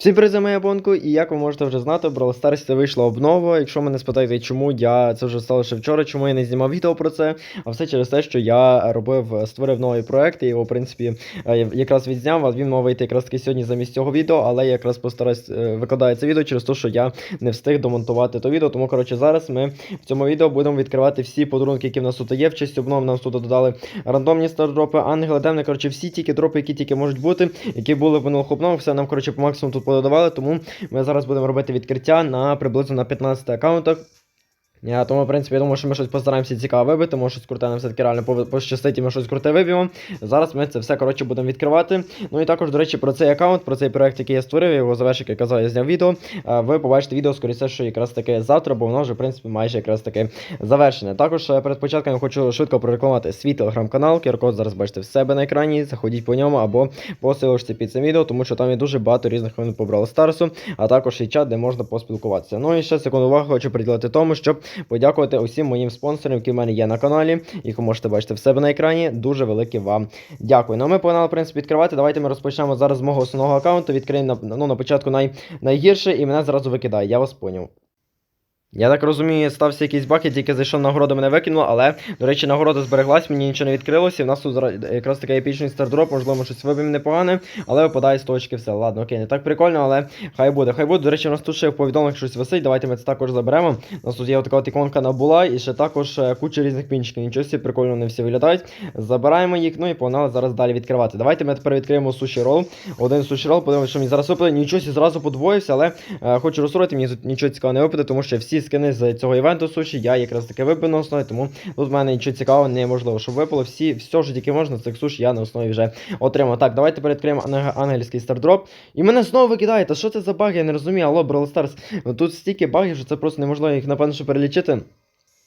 Всім привіт, за моя бонку, і як ви можете вже знати, в Brawl Stars вийшла обнова. Якщо мене спитаєте, чому я це вже стало ще вчора, чому я не знімав відео про це, а все через те, що я робив, створив новий проект, і його, в принципі, е, якраз відзняв, а він мав вийти якраз таки сьогодні замість цього відео, але я якраз постараюсь е, викладаю це відео через те, що я не встиг домонтувати то відео. Тому, коротше, зараз ми в цьому відео будемо відкривати всі подарунки, які в нас тут є. В честь обнов нам тут додали рандомні стардропи, ангели, темни, коротше, всі тільки дропи, які тільки можуть бути, які були в минулих обновах, все нам, коротше, по максимуму тут подавали, тому ми зараз будемо робити відкриття на приблизно на 15 аккаунтах. Я, тому, в принципі, я думаю, що ми щось постараємося цікаве вибити, може щось круте нам все-таки реально пощастить, і ми щось круте виб'ємо. Зараз ми це все, коротше, будемо відкривати. Ну і також, до речі, про цей аккаунт, про цей проект, який я створив, його завершив, я казав, я зняв відео. Е, Ви побачите відео, скоріше, що якраз таки завтра, бо воно вже, в принципі, майже якраз таки завершене. Також е, перед початком я хочу швидко прорекламувати свій телеграм-канал. QR-код зараз бачите в себе на екрані. Заходіть по ньому або по під цим відео, тому що там є дуже багато різних новин по Brawl Старсу, а також і чат, де можна поспілкуватися. Ну і ще секунду уваги хочу приділити тому, щоб подякувати усім моїм спонсорам, які в мене є на каналі. Їх можете бачити в себе на екрані. Дуже велике вам дякую. Ну ми погнали, в принципі, відкривати. Давайте ми розпочнемо зараз з мого основного аккаунту. Відкриємо на, ну, на початку най, найгірше, і мене зразу викидає. Я вас поняв. Я так розумію, стався якийсь баг, я тільки зайшов нагороду, мене викинуло, але, до речі, нагорода збереглась, мені нічого не відкрилося. І в нас тут якраз такий епічний стардроп, можливо, щось виб'ємо непогане, але випадає з точки все. Ладно, окей, не так прикольно, але хай буде, хай буде. До речі, у нас тут ще в повідомленнях щось висить. Давайте ми це також заберемо. У нас тут є така от іконка набула, і ще також е, куча різних пінчиків. Нічого собі прикольно вони всі виглядають. Забираємо їх, ну і погнали зараз далі відкривати. Давайте ми тепер відкриємо суші рол. Один суші рол, подивимося, що мені зараз випаде. Нічого зразу подвоївся, але е, хочу розсорити, мені нічого цікавого не випаде, тому що всі скини з цього івенту суші я якраз таки вибив на основі, тому тут в мене нічого цікавого неможливо, щоб випало. Всі, все, що тільки можна, цих суші я на основі вже отримав. Так, давайте тепер відкриємо ангельський стардроп. І мене знову викидає. Та що це за баг? Я не розумію. Алло, Brawl Stars. Ну, Тут стільки багів, що це просто неможливо їх, напевно, що перелічити.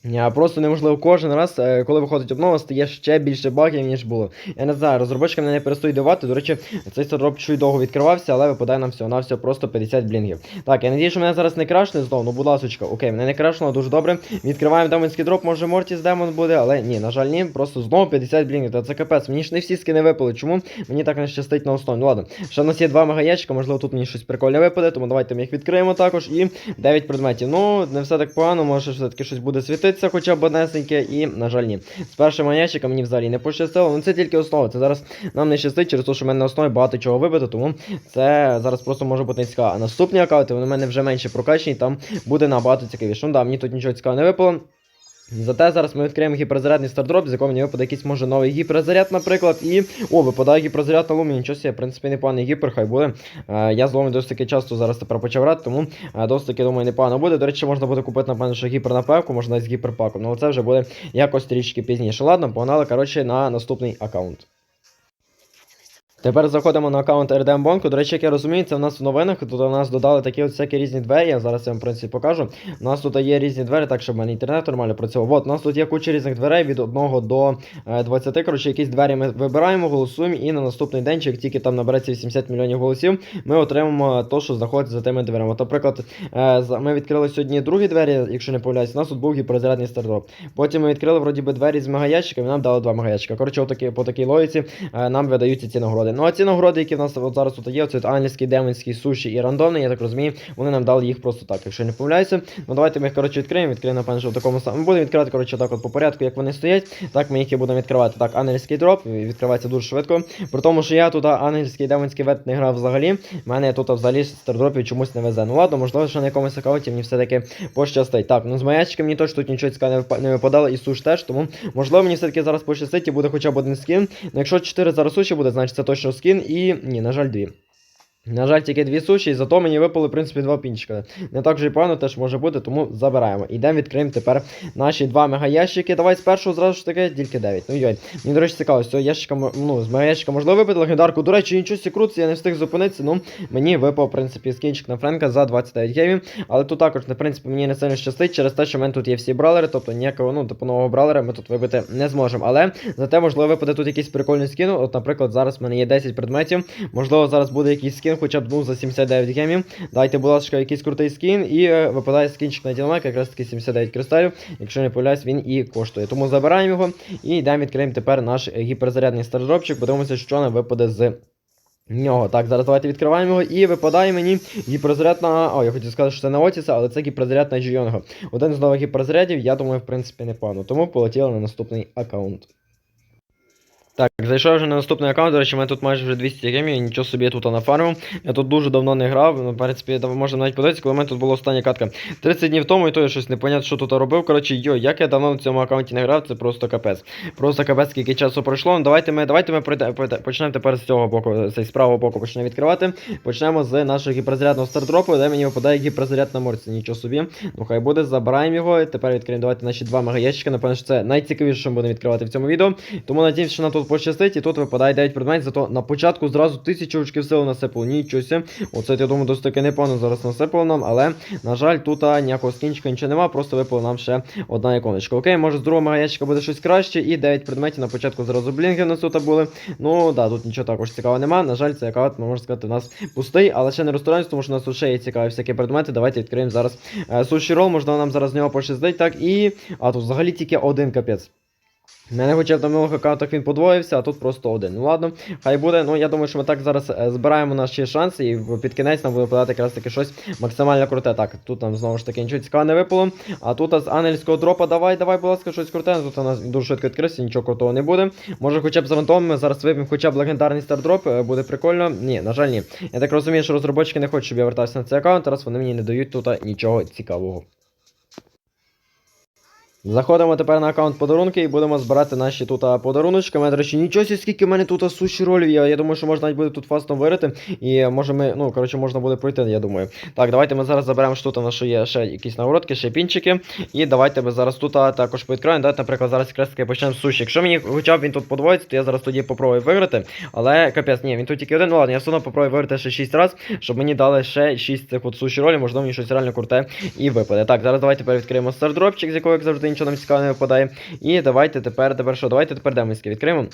Я просто неможливо кожен раз, е, коли виходить обнова, стає ще більше багів, ніж було. Я не знаю, розробочки мене не перестають давати. До речі, цей стардроп чуть довго відкривався, але випадає нам всього на всього просто 50 блінгів. Так, я надію, що мене зараз не крашне знову, ну будь ласочка, окей, мене не крашнуло, дуже добре. Відкриваємо демонський дроп, може Мортіс демон буде, але ні, на жаль, ні, просто знову 50 блінгів. Та це капець. Мені ж не всі скини випали. Чому? Мені так не щастить на основі. Ну ладно. Ще в нас є два мегаячка, можливо, тут мені щось прикольне випаде, тому давайте ми їх відкриємо також. І 9 предметів. Ну, не все так погано, може все-таки щось буде світитися, хоча б однесеньке, і, на жаль, ні. З першим маячиком мені взагалі не пощастило. Ну це тільки основа. Це зараз нам не щастить через те, що в мене на основі багато чого вибито, тому це зараз просто може бути не цікаво. А наступні аккаунти, вони в мене вже менше прокачені, там буде набагато цікавіше. Ну да, мені тут нічого цікавого не випало. Зате зараз ми відкриємо гіперзарядний стардроп, з якого мені випаде якийсь може новий гіперзаряд, наприклад. І. О, випадає гіперзаряд на лумі. Нічого себе, в принципі, непоганий гіпер, хай буде. Е, я з ломі досить таки часто зараз тепер почав грати, тому е, досить таки, думаю, непогано буде. До речі, можна буде купити, напевно, що гіпер на певку, можна з гіперпаком. Ну, це вже буде якось трішки пізніше. Ладно, погнали, коротше, на наступний аккаунт. Тепер заходимо на аккаунт RDM Bonko. До речі, як я розумію, це в нас в новинах. Тут у нас додали такі от всякі різні двері. Я зараз я вам в принципі покажу. У нас тут є різні двері, так щоб в мене інтернет нормально працював. От, у нас тут є куча різних дверей від 1 до е, 20. Коротше, якісь двері ми вибираємо, голосуємо, і на наступний день, чи як тільки там набереться 80 мільйонів голосів, ми отримаємо то, що знаходиться за тими дверима. Наприклад, е, ми відкрили сьогодні другі двері, якщо не помиляюсь, у нас тут був гіперзарядний стардроп. Потім ми відкрили вроді би двері з мегаячиками, нам дали два мегаячика. Коротше, по такій логіці е, нам видаються ці нагороди. Ну а ці нагороди, які в нас от зараз тут є, це ангельський, демонський, суші і рандомний, я так розумію, вони нам дали їх просто так, якщо не помиляюся. Ну давайте ми їх коротше відкриємо, відкриємо, напевно, що в такому самому. Ми будемо відкривати, коротше, так от по порядку, як вони стоять. Так ми їх і будемо відкривати. Так, ангельський дроп відкривається дуже швидко. При тому, що я тут ангельський демонський вет не грав взагалі. У мене тут взагалі стардропів чомусь не везе. Ну ладно, можливо, що на якомусь аккаунті мені все-таки пощастить. Так, ну з маячками мені точно тут нічого цікавого не не випадало, і суш теж, тому можливо мені все-таки зараз пощастить і буде хоча б один скін. Ну якщо 4 зараз суші буде, значить це точно скін. І ні, на жаль, дві. На жаль, тільки дві суші, і зато мені випали, в принципі, два пінчика. Не так вже і погано теж може бути, тому забираємо. Ідемо відкриємо тепер наші два мегаящики. Давай з першого зразу ж таки тільки 9. Ну йой. Мені, до речі, цікаво, з цього ящика, ну, з мегаящика можливо випити легендарку. До речі, нічого сі я не встиг зупинитися. Ну, мені випав, в принципі, скінчик на Френка за 29 геймів. Але тут також, в принципі, мені не сильно щастить через те, що в мене тут є всі бралери, тобто ніякого, ну, типу нового бралера ми тут вибити не зможемо. Але зате, можливо, випаде тут якийсь прикольний скін. От, наприклад, зараз в мене є 10 предметів. Можливо, зараз буде якийсь скін, хоча б ну, за 79 гемів. Дайте, будь ласка, якийсь крутий скін, і е, випадає скінчик на Дінамайк, якраз таки 79 кристалів. Якщо не помиляюсь, він і коштує. Тому забираємо його і йдемо відкриємо тепер наш гіперзарядний стардропчик. Подивимося, що нам випаде з нього. Так, зараз давайте відкриваємо його і випадає мені гіперзаряд на. О, я хотів сказати, що це на Отіса, але це гіперзаряд на. Один з нових гіперзарядів, я думаю, в принципі, непогано. Тому полетіли на наступний аккаунт. Зайшов вже на наступний аккаунт, до речі, у мене тут майже вже 200 гемів, нічого собі я тут нафармив. Я тут дуже давно не грав, ну, в принципі, можна навіть подивитися, коли у мене тут була остання катка. 30 днів тому, і то я щось не понятно, що тут робив. Коротше, йо, як я давно на цьому аккаунті не грав, це просто капець. Просто капець, скільки часу пройшло. Ну, давайте ми, давайте ми почнемо тепер з цього боку, з правого боку почнемо відкривати. Почнемо з нашого гіперзарядного стардропу, де мені випадає гіперзаряд на морці. Нічого собі. Ну хай буде, забираємо його. І тепер відкриємо давайте наші два мегаєчки. Напевно, що це найцікавіше, що ми будемо відкривати в цьому відео. Тому надіюсь, що нам тут пощастить, і тут випадає 9 предметів, зато на початку зразу 1000 очків сили насипало. Нічого сі. Оце, я думаю, досить таки непогано зараз насипало нам, але, на жаль, тут ніякого скінчика нічого нема, просто випало нам ще одна іконочка. Окей, може з другого мегаячка буде щось краще, і 9 предметів на початку зразу блінки нас тут були. Ну, да, тут нічого також цікавого нема. На жаль, цей аккаунт, можна сказати, у нас пустий, але ще не розстроїмось, тому що у нас ще є цікаві всякі предмети. Давайте відкриємо зараз е, суші рол, можливо, нам зараз з нього пощастить, так, і. А тут взагалі тільки один капець. Мене хоча б на минулих аккаунтах він подвоївся, а тут просто один. Ну ладно, хай буде. Ну я думаю, що ми так зараз е, збираємо наші шанси, і під кінець нам буде подати якраз таки щось максимально круте. Так, тут нам знову ж таки нічого цікавого не випало. А тут з ангельського дропа давай, давай, будь ласка, щось круте. Тут у нас дуже швидко відкрився, нічого крутого не буде. Може, хоча б з авантом ми зараз виб'ємо хоча б легендарний стардроп, е, буде прикольно. Ні, на жаль, ні. Я так розумію, що розробники не хочуть, щоб я вертався на цей аккаунт, раз вони мені не дають тут нічого цікавого. Заходимо тепер на аккаунт подарунки і будемо збирати наші тут подаруночки. Мене, до речі, нічого скільки в мене тут суші ролів. Я, я думаю, що можна навіть буде тут фастом вирити. І може ми, ну, коротше, можна буде пройти, я думаю. Так, давайте ми зараз заберемо, що тут у нас ще є ще якісь нагородки, ще пінчики. І давайте ми зараз тут також відкриємо. Давайте, наприклад, зараз якраз таки почнемо суші. Якщо мені хоча б він тут подвоїться, то я зараз тоді попробую виграти. Але капець, ні, він тут тільки один. Ну ладно, я все одно попробую виграти ще 6 разів, щоб мені дали ще 6 цих от суші ролів, можливо, мені щось реально круте і випаде. Так, зараз давайте тепер відкриємо стардропчик, з якого, як завжди, нічого нам цікавого не випадає. І давайте тепер, тепер що? Давайте тепер демонське відкриємо.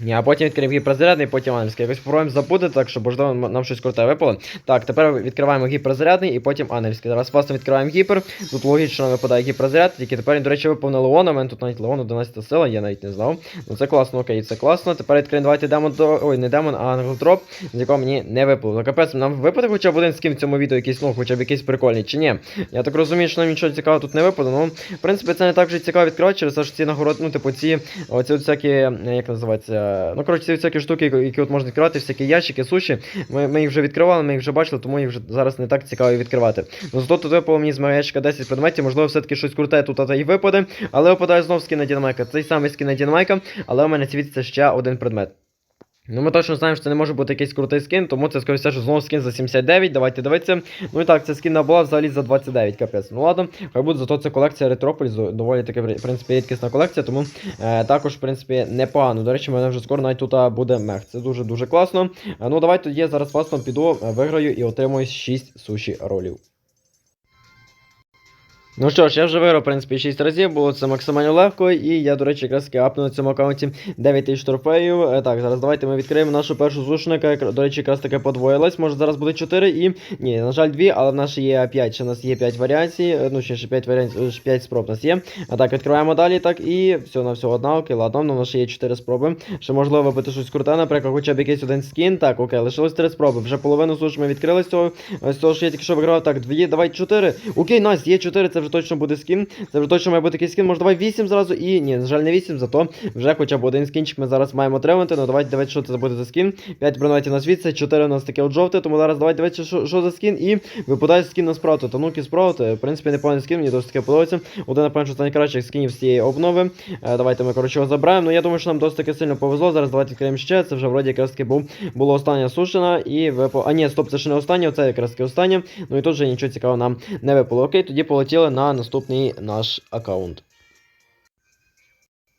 Ні, а потім відкриємо гіперзарядний, потім ангельський. Якось спробуємо забути, так щоб можливо нам щось круте випало. Так, тепер відкриваємо гіперзарядний і потім ангельський. Зараз власне відкриваємо гіпер. Тут логічно випадає гіперзаряд, тільки тепер до речі, випав на Леона. У мене тут навіть Леон 11 сила, я навіть не знав. Ну це класно, окей, це класно. Тепер відкриємо давайте демон до. Ой, не демон, а ангел дроп, з якого мені не випало. Ну капець, нам випаде хоча б один скін в цьому відео, якийсь, ну, хоча б якийсь прикольний, чи ні? Я так розумію, що нам нічого цікавого тут не випаде. Ну, в принципі, це не так вже цікаво відкривати, через те, що ці нагороди, ну, типу, ці, оці всякі, як називається, ну, коротше, ці всякі штуки, які от можна відкривати, всякі ящики, суші. Ми, ми їх вже відкривали, ми їх вже бачили, тому їх вже зараз не так цікаво відкривати. Ну, зато тут випало мені з моєї ящика 10 предметів, можливо, все-таки щось круте тут та і випаде, але випадає знов скіна на Дінамайка. Цей самий скіна на Дінамайка, але у мене світиться ще один предмет. Ну, ми точно знаємо, що це не може бути якийсь крутий скін, тому це скоріше, що знову скін за 79, давайте дивитися. Ну і так, це скін була взагалі за 29, капець. Ну ладно, хай буде, зато це колекція Ретрополіс, доволі таки, в принципі, рідкісна колекція, тому е, також, в принципі, непогано. До речі, в мене вже скоро навіть тут буде мех. Це дуже-дуже класно. Е, ну, давайте я зараз фастом піду, е, виграю і отримую 6 суші ролів. Ну що ж, я вже виграв, в принципі, 6 разів, було це максимально легко, і я, до речі, якраз апну на цьому аккаунті 9 тисяч трофеїв. Е, Так, зараз давайте ми відкриємо нашу першу зушника, до речі, якраз таки подвоїлась. Може зараз буде 4 і. Ні, на жаль, 2, але в нас ще є 5. Ще у нас є 5 варіацій. е, Ну, ще, ще 5 варіацій, 5 спроб у нас є. А так, відкриваємо далі, так, і все на все одна, окей, ладно, ну, у нас ще є 4 спроби. Ще можливо випити щось круте, наприклад, хоча б якийсь один скін. Так, окей, лишилось 3 спроби. Вже половину суш ми відкрили з цього. З того, що я тільки що вигравав. Так, 2, давай 4. Окей, найс, є 4, це вже точно буде скін. Це вже точно має бути такий скін. Може, давай 8 зразу і. Ні, на жаль, не 8, зато вже хоча б один скінчик ми зараз маємо отримати. Ну давайте дивитися, що це буде за скін. 5 бронуватів на світ, це 4 у нас таке от жовте, тому зараз давайте дивитися, що, що за скін. І випадає скін на спрауту. Тануки спраути. В принципі, непоганий скін, мені досить таке подобається. Один, напевно, що з найкращих скінів з цієї обнови. Е, давайте ми, коротше, його забираємо. Ну я думаю, що нам досить таки сильно повезло. Зараз давайте відкриємо ще. Це вже вроді якраз таки був було остання сушена. І випало. А ні, стоп, це ще не останнє, це якраз таки останнє. Ну і тут вже нічого цікавого нам не випало. Окей, тоді полетіли на наступний наш аккаунт.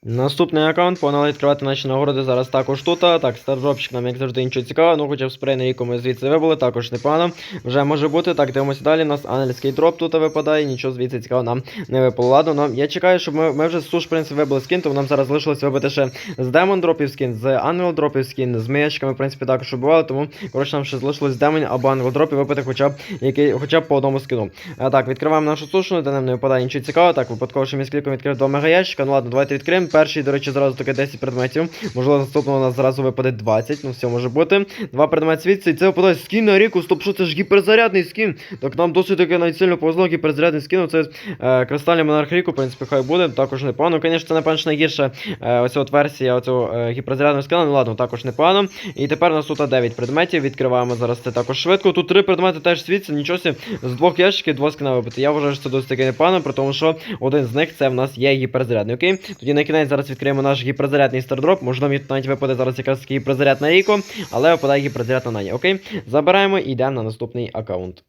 Наступний аккаунт, погнали відкривати наші нагороди зараз також тут. Так, стардропчик нам, як завжди, нічого цікавого. Ну, хоча б спрей на віку ми звідси вибули, також непогано. Вже може бути. Так, дивимося далі. У нас ангельський дроп тут випадає, нічого звідси цікавого нам не випало. Ладно, ну, я чекаю, щоб ми, ми вже з суш, в принципі, вибили скін, тому нам зараз залишилось вибити ще з демон дропів скін, з ангел дропів скін, з миячками, в принципі, також вибивали, тому, коротше, нам ще залишилось демон або ангел дропів випити хоча б, який, хоча б по одному скину. А, так, відкриваємо нашу сушну, де нам не випадає нічого цікавого. Так, випадково ще міськліком відкрив два мегаящика. Ну ладно, давайте відкриємо. Перший, до речі, зразу таке 10 предметів. Можливо, наступного у нас зразу випаде 20. Ну, все може бути. Два предмети світці. І це випадає скін на ріку. Стоп, що це ж гіперзарядний скін. Так нам досить таки навіть повезло гіперзарядний скін. Це е, кристальний монарх ріку, в принципі, хай буде. Також непогано. Звісно, це напевно найгірша е, ось от версія оцього е, гіперзарядного скіна. Ну ладно, також непогано. І тепер нас тут 9 предметів. Відкриваємо зараз це також швидко. Тут три предмети теж світяться. Нічого собі, з двох ящиків два скіна вибити. Я вважаю, що це досить таки непогано, при тому, що один з них це в нас є гіперзарядний. Окей. Тоді на кінець зараз відкриємо наш гіперзарядний стардроп. Можливо, мені тут навіть випаде зараз якраз гіперзаряд на Ріко, але випадає гіперзаряд на Нані. Окей. Забираємо і йдемо на наступний аккаунт.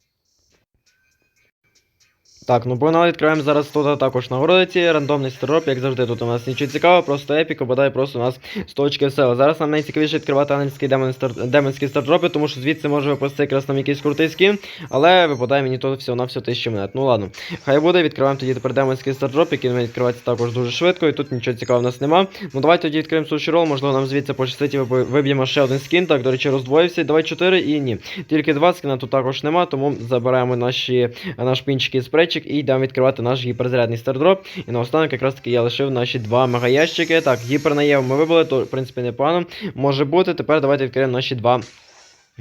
Так, ну погнали, відкриваємо зараз тут також нагородиці, рандомний стардроп, як завжди, тут у нас нічого цікавого, просто епік, обладає просто у нас 100 очків сили. Зараз нам найцікавіше відкривати ангельські демон стар... демонські стардропи, тому що звідси може випасти якраз там якийсь крутий скін, але випадає мені тут всього на всього 1000 монет. Ну ладно, хай буде, відкриваємо тоді тепер демонський стардроп, який має відкриватися також дуже швидко, і тут нічого цікавого в нас нема. Ну давайте тоді відкриємо суші рол, можливо нам звідси пощастить і виб'ємо ще один скін, так, до речі, роздвоївся, давай 4 і ні. Тільки два скіна тут також нема, тому забираємо наші, наш пінчик і спрейчик і йдемо відкривати наш гіперзарядний стардроп. І наостанок якраз таки я лишив наші два мегаящики. Так, гіпер на ми вибили, то в принципі непогано. Може бути. Тепер давайте відкриємо наші два.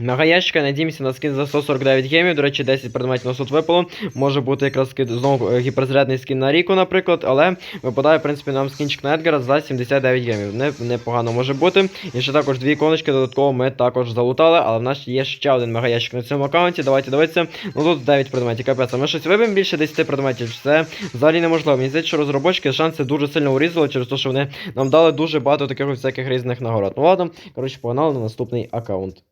Мегаящика, надіємося на скін за 149 гемів. До речі, 10 предметів у нас тут випало. Може бути якраз знову е, гіперзарядний скін на Ріку, наприклад, але випадає, в принципі, нам скінчик на Едгара за 79 гемів. Не, непогано може бути. І ще також дві іконочки додатково ми також залутали, але в нас є ще один мегаящик на цьому аккаунті. Давайте дивитися. Ну тут 9 предметів, капець. Ми щось вибимо більше 10 предметів. Це взагалі неможливо. Мені здається, що розробочки шанси дуже сильно урізали через те, що вони нам дали дуже багато таких всяких різних нагород. Ну ладно, коротше, погнали на наступний аккаунт.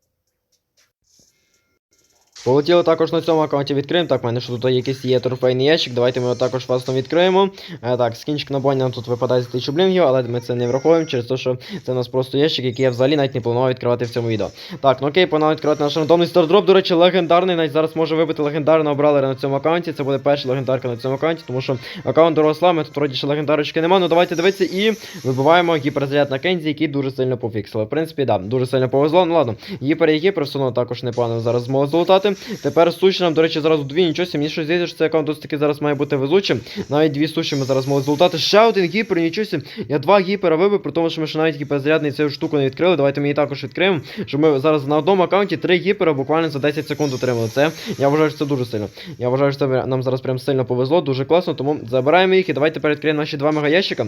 Полетіли також на цьому аккаунті відкриємо. Так, в мене що тут якийсь є трофейний ящик. Давайте ми його також фастом відкриємо. Е, так, скінчик на боні нам тут випадає за 1000 блінгів, але ми це не враховуємо через те, що це у нас просто ящик, який я взагалі навіть не планував відкривати в цьому відео. Так, ну окей, погнали відкривати наш рандомний стардроп. До речі, легендарний. Навіть зараз може вибити легендарного бравлера на цьому аккаунті. Це буде перша легендарка на цьому аккаунті, тому що аккаунт доросла, ми тут вроді ще легендарочки нема. Ну давайте дивитися і вибиваємо гіперзаряд на Кензі, який дуже сильно пофіксили. В принципі, да, дуже сильно повезло. Ну ладно, гіпер і гіпер, все одно також непогано зараз змогли золотати. Тепер суші нам, до речі, зразу дві, нічого собі, мені щось здається, що цей аккаунт досить таки зараз має бути везучим. Навіть дві суші ми зараз можемо золотати. Ще один гіпер, нічого собі. Я два гіпера вибив, при тому, що ми ще навіть гіперзарядний цю штуку не відкрили. Давайте ми її також відкриємо. Щоб ми зараз на одному аккаунті три гіпера буквально за 10 секунд отримали. Це я вважаю, що це дуже сильно. Я вважаю, що це нам зараз прям сильно повезло, дуже класно, тому забираємо їх і давайте тепер відкриємо наші два мегаящика.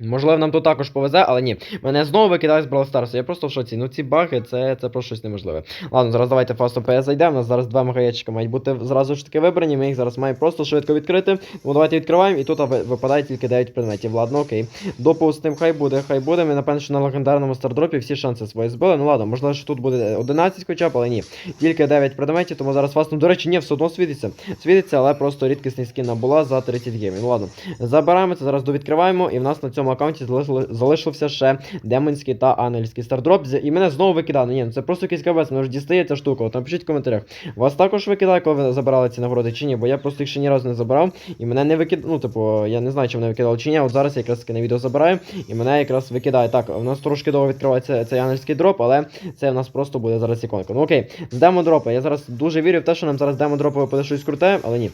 Можливо, нам тут також повезе, але ні. Мене знову викидають з Brawl Stars. Я просто в шоці. Ну ці баги, це, це просто щось неможливе. Ладно, зараз давайте фастом PS зайдемо. У нас зараз два мегаячка мають бути зразу ж таки вибрані. Ми їх зараз маємо просто швидко відкрити. Тому давайте відкриваємо, і тут випадає тільки 9 предметів. Ладно, окей. Допустим, хай буде, хай буде. Ми напевно, що на легендарному стардропі всі шанси свої збили. Ну ладно, можливо, що тут буде 11 хоча б, але ні. Тільки 9 предметів, тому зараз фастом. До речі, ні, все одно світиться. Світиться, але просто рідкісний скін була за 30 гемів. Ну ладно. Забираємо це, зараз довідкриваємо, і в нас на цьому аккаунті залишили, залишився ще демонський та ангельський стардроп. І мене знову викидали. Ні, ну це просто якийсь кабець, мене вже дістає ця штука. От напишіть в коментарях. Вас також викидає, коли ви забирали ці нагороди чи ні, бо я просто їх ще ні разу не забирав. І мене не викидали. Ну, типу, я не знаю, чи мене викидали чи ні. От зараз я якраз таки на відео забираю, і мене якраз викидає. Так, у нас трошки довго відкривається цей ангельський дроп, але це в нас просто буде зараз іконка. Ну окей, з демо-дропа. Я зараз дуже вірю в те, що нам зараз демо-дропа випаде щось круте, але ні.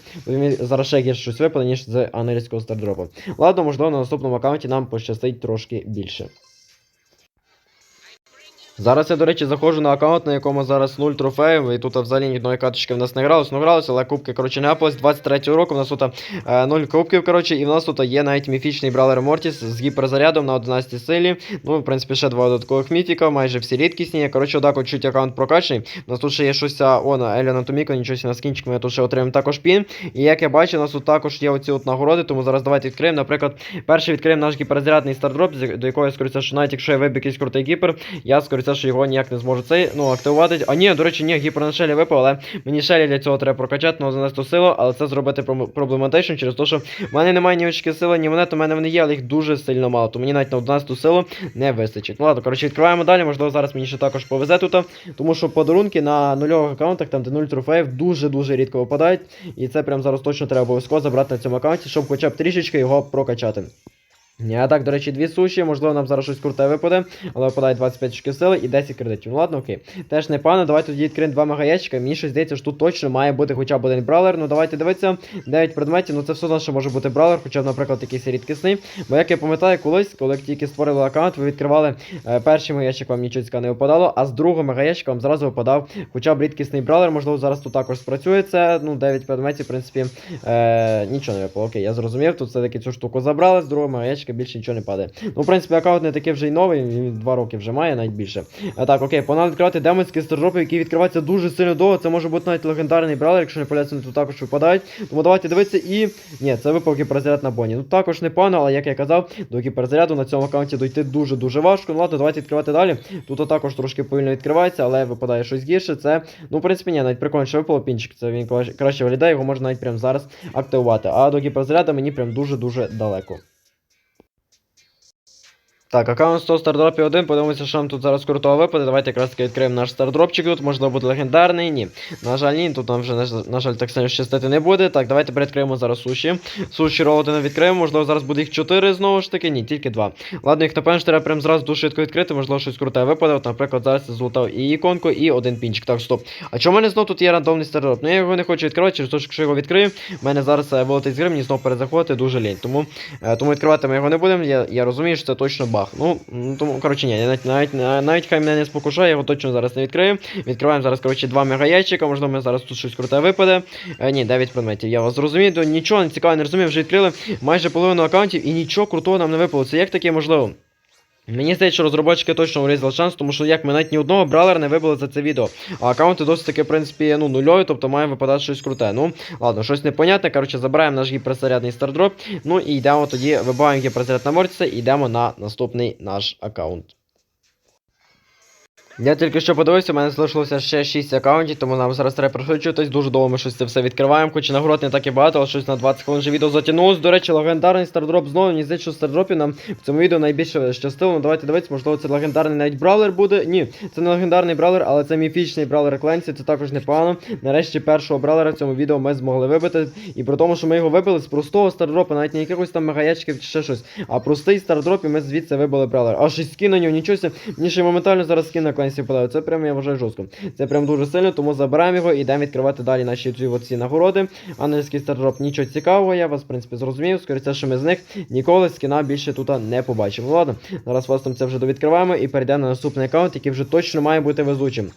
Зараз ще гірше щось випаде, ніж з ангельського стардропу. Ладно, можливо, на наступному аккаунті нам пощастить трошки більше. Зараз я, до речі, заходжу на аккаунт, на якому зараз 0 трофеїв, і тут взагалі ні одної каточки в нас не гралось, ну гралось, але кубки, коротше, не апалось 23-го року, в нас тут е, 0 кубків, коротше, і в нас тут є навіть міфічний бравлер Мортіс з гіперзарядом на 11 силі. Ну, в принципі, ще два додаткових міфіка, майже всі рідкісні. Коротше, отак от чуть аккаунт прокачаний. У нас тут ще є щось, о, на Еліана Томіко, нічого на скінчик, ми тут ще отримаємо також пін. І як я бачу, у нас тут також є оці от нагороди, тому зараз давайте відкриємо. Наприклад, перший відкриємо наш гіперзарядний стардроп, до якого я скоріше, що навіть якщо я виб'ю якийсь крутий гіпер, я скоріше, що його ніяк не зможу цей, ну, активувати. А ні, до речі, ні, гіпер на шелі випав, але мені шелі для цього треба прокачати на 11 силу, але це зробити проблематично через те, що в мене немає ні очки сили, ні монет, у мене вони є, але їх дуже сильно мало, то мені навіть на 11 силу не вистачить. Ну ладно, коротше, відкриваємо далі, можливо, зараз мені ще також повезе тут, тому що подарунки на нульових аккаунтах, там де 0 трофеїв, дуже-дуже рідко випадають, і це прям зараз точно треба обов'язково забрати на цьому аккаунті, щоб хоча б трішечки його прокачати. А так, до речі, дві суші, можливо, нам зараз щось круте випаде, але випадає 25 очків сили і 10 кредитів. Ну ладно, окей. Теж непогано, давайте тоді відкриємо два мегаящика. Мені щось здається, що тут точно має бути хоча б один бравлер. Ну давайте дивитися. 9 предметів, ну це все одно, що може бути бравлер, хоча б, наприклад, якийсь рідкісний. Бо як я пам'ятаю, колись, коли тільки створили аккаунт, ви відкривали е, перший мегаящик, вам нічого не випадало, а з другого мегаящика вам зразу випадав хоча б рідкісний бравлер. Можливо, зараз тут також спрацює це. Ну, 9 предметів, в принципі, е, нічого не випало. Окей, я зрозумів. Тут все-таки цю штуку забрали, з другого мегаящика більше нічого не падає. Ну, в принципі, аккаунт не такий вже й новий, він 2 роки вже має, навіть більше. А, так, окей, погнали відкривати демонські стардропи, які відкриваються дуже сильно довго. Це може бути навіть легендарний бравлер, якщо не поляться, тут також випадають. Тому давайте дивитися і. Ні, це випав гіперзаряд на боні. Ну також непогано, але як я казав, до гіперзаряду на цьому аккаунті дойти дуже-дуже важко. Ну ладно, давайте відкривати далі. Тут також трошки повільно відкривається, але випадає щось гірше. Це, ну, в принципі, ні, навіть прикольно, що випало пінчик. Це він краще- виглядає, його можна навіть прямо зараз активувати. А до гіперзаряду мені прям дуже-дуже далеко. Так, аккаунт 100 стардропів 1, подивимося, що нам тут зараз крутого випаде. Давайте якраз таки відкриємо наш стардропчик тут, можливо буде легендарний. Ні. На жаль, ні, тут нам вже, на, жаль- так сильно щастити не буде. Так, давайте передкриємо зараз суші. Суші ролоти не відкриємо, можливо, зараз буде їх 4 знову ж таки, ні, тільки 2. Ладно, їх напевно, треба прям зразу дуже швидко відкрити, можливо, щось круте випаде. От, наприклад, зараз я злутав і іконку, і один пінчик. Так, стоп. А чому в мене знов тут є рандомний стардроп? Ну я його не хочу відкривати, через те, що його відкрию, в мене зараз вилетить з гри, мені знову перезаходити дуже лінь. Тому, е, тому відкривати ми його не будемо. Я, я розумію, що це точно баг. Ну, тому, коротше, ні, навіть, навіть, навіть хай мене не спокушає, його точно зараз не відкрию. Відкриваємо зараз, коротше, два мегаячика, можливо, зараз тут щось круте випаде. Е, ні, 9 предметів. Я вас зрозумію, нічого не цікаво, не розумію, вже відкрили майже половину аккаунтів і нічого крутого нам не випало. Це як таке можливо? Мені здається, що розробники точно урізали шанс, тому що як ми навіть ні одного бралера не вибили за це відео. А аккаунти досить таки, в принципі, ну, нульові, тобто має випадати щось круте. Ну, ладно, щось непонятне. Коротше, забираємо наш гіперзарядний стардроп. Ну і йдемо тоді, вибиваємо гіперзаряд на морці і йдемо на наступний наш аккаунт. Я тільки що подивився, у мене залишилося ще 6 аккаунтів, тому нам зараз треба пришвидшитись. Дуже довго ми щось це все відкриваємо, хоч і нагород не так і багато, але щось на 20 хвилин вже відео затягнулося. До речі, легендарний стардроп знову. Мені здається, що стардропів нам в цьому відео найбільше щастило. Ну давайте дивитися, можливо, це легендарний навіть бравлер буде. Ні, це не легендарний бравлер, але це міфічний бравлер Кленсі, це також непогано. Нарешті першого бравлера в цьому відео ми змогли вибити. І при тому, що ми його вибили з простого стардропа, навіть не якихось там мегаячків чи ще щось, а простий стардроп, і ми звідси вибили бравлер. А щось скин нього, нічого себе. Мені ще моментально зараз скин на Кленсі. Це прям я вважаю жорстко. Це прям дуже сильно, тому забираємо його і йдемо відкривати далі наші ці оці нагороди. Ангельський стартроп нічого цікавого, я вас, в принципі, зрозумів. Скоріше, що ми з них ніколи скіна більше тут не побачимо. Ладно, зараз вас там це вже довідкриваємо і перейдемо на наступний аккаунт, який вже точно має бути везучим.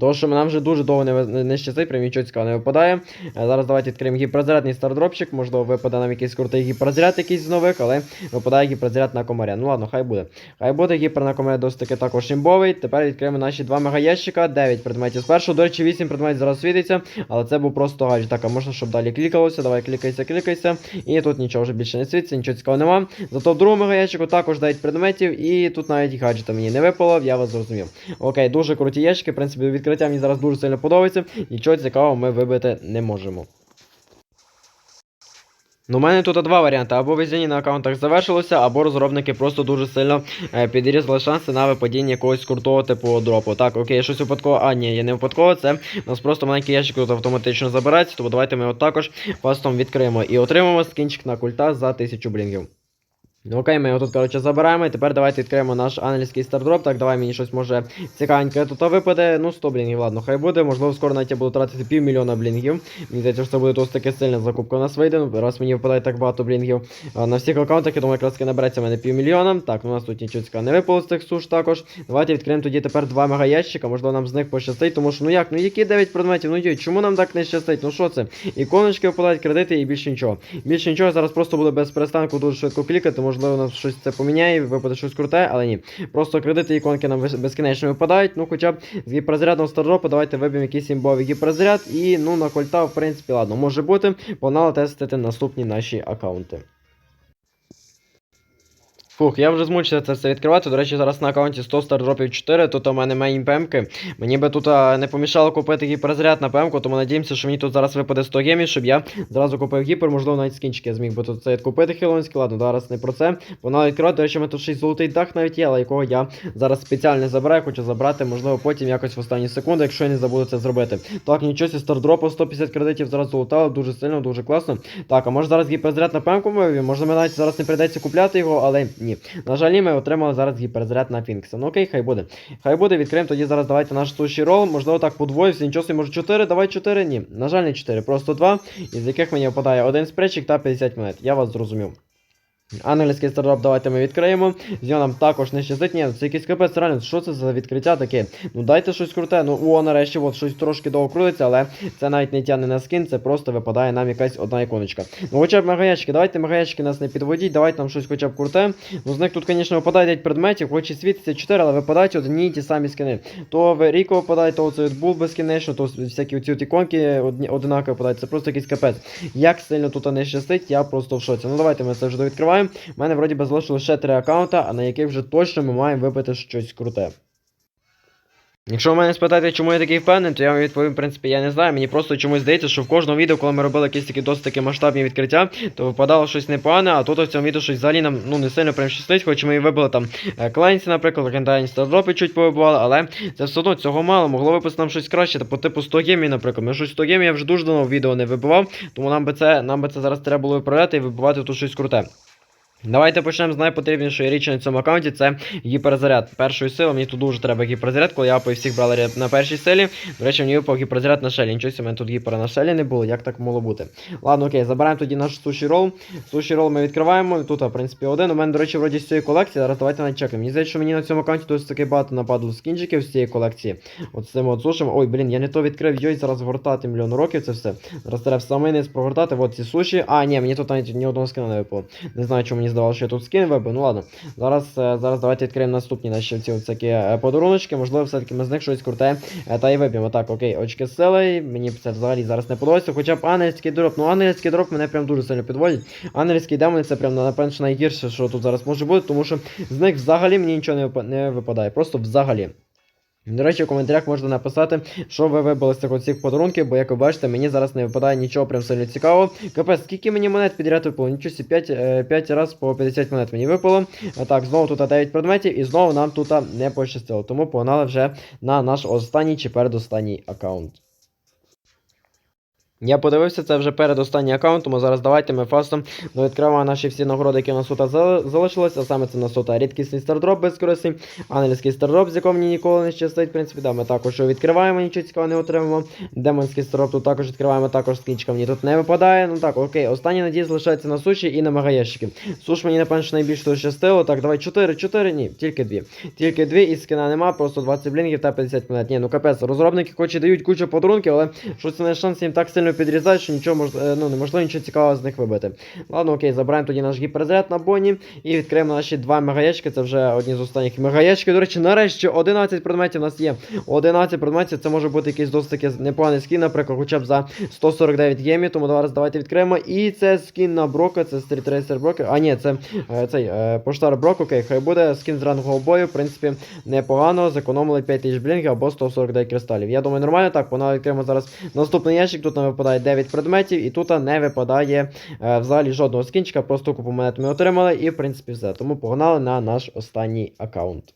Тому що нам вже дуже довго не, не, щастить, прям нічого цікавого не випадає. Е, Зараз давайте відкриємо гіперзарядний стардропчик. Можливо, випаде нам якийсь крутий гіперзаряд якийсь з нових, але випадає гіперзаряд на комаря. Ну ладно, хай буде. Хай буде гіпер на комаря досить таки також імбовий. Тепер відкриємо наші два мегаєщика. 9 предметів з першого. До речі, 8 предметів зараз світиться, але це був просто гаджет. Так, а можна, щоб далі клікалося. Давай клікайся, клікайся. І тут нічого вже більше не світиться, нічого цікавого нема. Зато в другому мегаєчику також 9 предметів, і тут навіть гаджета мені не випало, я вас зрозумів. Окей, дуже круті ящики. В принципі, відкриття мені зараз дуже сильно подобається. Нічого цікавого ми вибити не можемо. Ну, у мене тут два варіанти. Або везіння на аккаунтах завершилося, або розробники просто дуже сильно е, підрізали шанси на випадіння якогось крутого типу дропу. Так, окей, щось випадково. А, ні, я не випадково. Це у нас просто маленький ящик тут автоматично забирається, тому давайте ми його також фастом відкриємо і отримаємо скінчик на культа за 1000 блінгів. Ну, Окей, ми його тут, коротше, забираємо. І тепер давайте відкриємо наш ангельський стардроп. Так, давай мені щось може цікавеньке тут випаде. Ну, 100 блінгів, ладно, хай буде. Можливо, скоро навіть я буду тратити півмільйона блінгів. Мені здається, що це буде досить таки сильна закупка у нас вийде. Ну, раз мені випадає так багато блінгів. На всіх аккаунтах, я думаю, якраз таки набереться мене півмільйона. Так, ну, у нас тут нічого цікавого не випало з цих суш також. Давайте відкриємо тоді тепер два мегаящика. Можливо, нам з них пощастить, тому що ну як, ну які 9 предметів? Ну йой, чому нам так не щастить? Ну що це? Іконочки випадають, кредити і більше нічого. Більше нічого, зараз просто буде без перестанку дуже швидко клікати, можливо, нам щось це поміняє, випаде щось круте, але ні. Просто кредити іконки нам безкінечно випадають. Ну, хоча б з гіперзарядного стардропу давайте виб'ємо якийсь імбовий гіперзаряд. І ну на кольта, в принципі, ладно, може бути. Погнали тестити наступні наші аккаунти. Фух, я вже змучився це все відкривати. До речі, зараз на аккаунті 100 стардропів 4, тут у мене мейн пемки. Мені би тут а, не помішало купити гіперзаряд на пемку, тому надіємося, що мені тут зараз випаде 100 гемів, щоб я зразу купив гіпер, можливо, навіть скінчики зміг би тут це купити хілонський. Ладно, зараз не про це. Вона відкривати, до речі, мене тут ще й золотий дах навіть є, але якого я зараз спеціально забираю, хочу забрати, можливо, потім якось в останні секунди, якщо я не забуду це зробити. Так, нічого, сі, стардропу 150 кредитів зараз золотало, дуже сильно, дуже класно. Так, а може зараз гіперзаряд на пемку ми Може, ми навіть зараз не прийдеться купляти його, але ні. На жаль, ми отримали зараз гіперзаряд на Фінкса. Ну окей, хай буде. Хай буде, відкриємо тоді зараз давайте наш суші рол. Можливо, так подвоївся, нічого собі, може 4, давай 4, ні. На жаль, не 4, просто 2, із яких мені випадає один спречик та 50 монет. Я вас зрозумів. Ангельський стартап давайте ми відкриємо. З нього нам також не щастить. Ні, це якийсь капець, реально, що це за відкриття таке? Ну дайте щось круте. Ну о, нарешті, от щось трошки довго крутиться, але це навіть не тягне на скін, це просто випадає нам якась одна іконочка. Ну хоча б мегаячки, давайте мегаячки нас не підводіть, давайте нам щось хоча б круте. Ну з них тут, звісно, випадає 9 предметів, хоч і світиться 4, але випадають одні й ті самі скини. То в Ріко випадає, то оцей от Бул безкінечно, то всякі оці от іконки одинаково випадають. Це просто якийсь капець. Як сильно тут не щастить, я просто в шоці. Ну давайте ми це вже довідкриваємо. У мене вроді би залишилося ще 3 аккаунта, на яких вже точно ми маємо випити щось круте. Якщо ви мене спитаєте, чому я такий впевнений, то я вам відповім, в принципі, я не знаю. Мені просто чомусь здається, що в кожному відео, коли ми робили якісь такі досить такі масштабні відкриття, то випадало щось непогане, а тут в цьому відео щось взагалі нам ну не сильно прям щастить, хоч ми і вибили там е, наприклад, легендарні стардропи чуть повибивали, але це все одно цього мало. Могло виписати нам щось краще, по типу 100 гемів, наприклад. Ми щось 100 гемів я вже дуже давно в відео не вибивав, тому нам би це нам би це зараз треба було виправляти і вибивати тут щось круте. Давайте почнемо з найпотрібнішої річі на цьому аккаунті це гіперзаряд. Першої сили мені тут дуже треба гіперзаряд, коли я по всіх брали на першій силі. До речі, мені випав гіперзаряд на шелі. Нічого, у мене тут гіпера на шелі не було, як так могло бути. Ладно, окей, забираємо тоді наш суші рол. Суші рол ми відкриваємо. Тут, в принципі, один. У мене, до речі, вроді з цієї колекції. Зараз давайте начекаємо. Мені здається, що мені на цьому аккаунті досить таки багато нападу скінчиків з цієї колекції. От з цим от сушем. Ой, блін, я не то відкрив, йой, зараз гортати мільйон років, це все. Зараз треба в самий низ прогортати. От ці суші. А, ні, мені тут навіть ні одного скина не випало. Не знаю, чому мені здавалося, що я тут скин вибив. Ну ладно. Зараз, е, зараз давайте відкриємо наступні наші ці всякі е, подаруночки. Можливо, все-таки ми з них щось круте е, та і виб'ємо. Так, окей, очки сили. Мені це взагалі зараз не подобається. Хоча б ангельський дроп. Ну, ангельський дроп мене прям дуже сильно підводить. Ангельський демон це прям напевно найгірше, що тут зараз може бути, тому що з них взагалі мені нічого не випадає. Просто взагалі. До речі, в коментарях можна написати, що ви вибили з цих оцих подарунків, бо як ви бачите, мені зараз не випадає нічого прям сильно цікавого. Капець, скільки мені монет підряд випало? Нічого сі 5, 5 раз по 50 монет мені випало. Так, знову тут 9 предметів, і знову нам тут не пощастило. Тому погнали вже на наш останній чи передостанній аккаунт. Я подивився, це вже передостанній аккаунт, тому зараз давайте ми фастом відкриваємо наші всі нагороди, які у нас тут а саме це у нас тут рідкісний стардроп безкорисний, ангельський стардроп, з якого мені ніколи не щастить, в принципі, да, ми також відкриваємо, нічого цікавого не отримаємо. Демонський стардроп тут також відкриваємо, також скінчика мені тут не випадає. Ну так, окей, останні надії залишаються на суші і на мегаєщики. Суш мені, напевно, найбільше тут щастило. Так, давай 4, 4, ні, тільки 2. Тільки 2 і скина нема, просто 20 блінгів та 50 монет. Ні, ну капець, розробники хоч і дають кучу подарунків, але щось не шанс їм так сильно підрізають, що нічого мож... е, ну, неможливо нічого цікавого з них вибити. Ладно, окей, забираємо тоді наш гіперзаряд на боні і відкриємо наші два мегаячки. Це вже одні з останніх мегаячки. До речі, нарешті 11 предметів у нас є. 11 предметів, це може бути якийсь досить таки непоганий скін, наприклад, хоча б за 149 гемів. Тому зараз давайте відкриємо. І це скін на Брока, це Street Racer Брок. А ні, це е, цей е, поштар Брок, окей, хай буде скін з рангового бою. В принципі, непогано. Зекономили 5000 блінгів або 149 кристалів. Я думаю, нормально так. Погнали відкриємо зараз наступний ящик. Тут нам випадає 9 предметів, і тут не випадає е, взагалі жодного скінчика, просто купу монет ми отримали, і в принципі все. Тому погнали на наш останній аккаунт.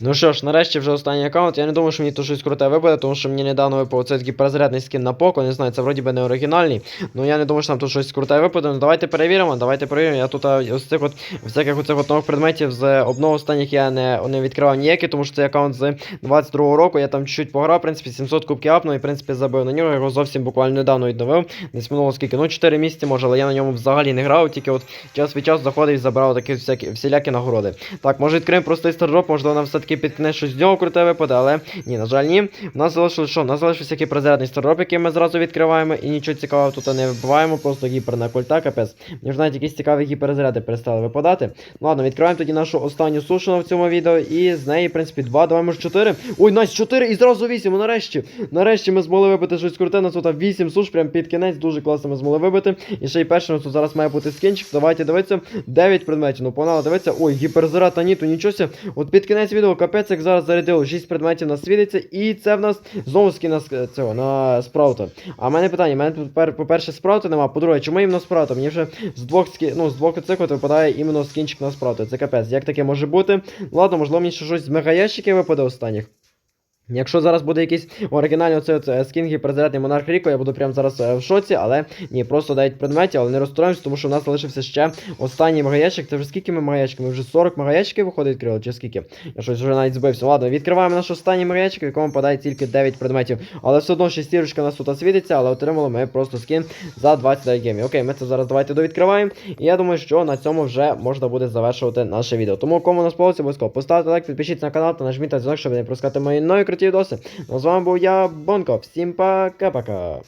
Ну що ж, нарешті вже останній аккаунт. Я не думаю, що мені тут щось круте випаде, тому що мені недавно випав цей такий перезарядний скін на Поко. Не знаю, це вроді би не оригінальний. Ну я не думаю, що там тут щось круте випаде. Ну давайте перевіримо, давайте перевіримо. Я тут ось цих от всяких оцих от нових предметів з обнов останніх я не, не відкривав ніякі, тому що цей аккаунт з 22-го року. Я там чуть-чуть пограв, в принципі, 700 кубків апнув і в принципі забив на нього. Його зовсім буквально недавно відновив. Десь минуло скільки, ну 4 місяці може, але я на ньому взагалі не грав, тільки от час від часу заходив і забирав такі всякі всілякі нагороди. Так, може відкриємо простий стардроп, можливо, нам все все-таки під кінець щось нього круте випаде, але ні, на жаль, ні. У нас залишилось що? У нас залишився який презервний староп, який ми зразу відкриваємо, і нічого цікавого тут не вибиваємо, просто гіперна культа, капець. Мені ж навіть якісь цікаві гіперзаряди перестали випадати. Ну ладно, відкриваємо тоді нашу останню сушену в цьому відео, і з неї, в принципі, два, давай може 4. Ой, найс, 4 і зразу 8, ну нарешті. Нарешті ми змогли вибити щось круте, нас тут 8 суш, прям під кінець, дуже класно ми змогли вибити. І ще й першим тут зараз має бути скінчик. Давайте дивитися. 9 предметів. Ну погнали, дивитися. Ой, гіперзаряд Аніту, нічого. От під кінець відео капець, як зараз зарядило. 6 предметів нас світиться, і це в нас знову таки на цього на спраута. А в мене питання, в мене по-перше, спраута нема, по-друге, чому іменно спраута? Мені вже з двох скі... ну, з двох цих випадає іменно скінчик на спраута. Це капець. Як таке може бути? Ладно, можливо, мені ще щось з мегаящики випаде останніх. Якщо зараз буде якийсь оригінальний оцей от, е, скін гіперзарядний монарх Ріко, я буду прямо зараз е, в шоці, але ні, просто дають предметів, але не розстроїмося, тому що в нас залишився ще останній магаячик. Це вже скільки ми магаячки? Ми вже 40 магаячків виходить відкрили, чи скільки? Я щось вже навіть збився. Ладно, відкриваємо наш останній магаячик, в якому падає тільки 9 предметів. Але все одно шестірочка у нас тут світиться, але отримали ми просто скін за 29 гемів. Окей, ми це зараз давайте довідкриваємо. І я думаю, що на цьому вже можна буде завершувати наше відео. Тому кому нас сподобалося, обов'язково поставте лайк, підпишіться на канал та нажміть на дзвінок, щоб не пропускати мої нові круті відоси. Ну, з вами був я, Бонко. Всім пока-пока.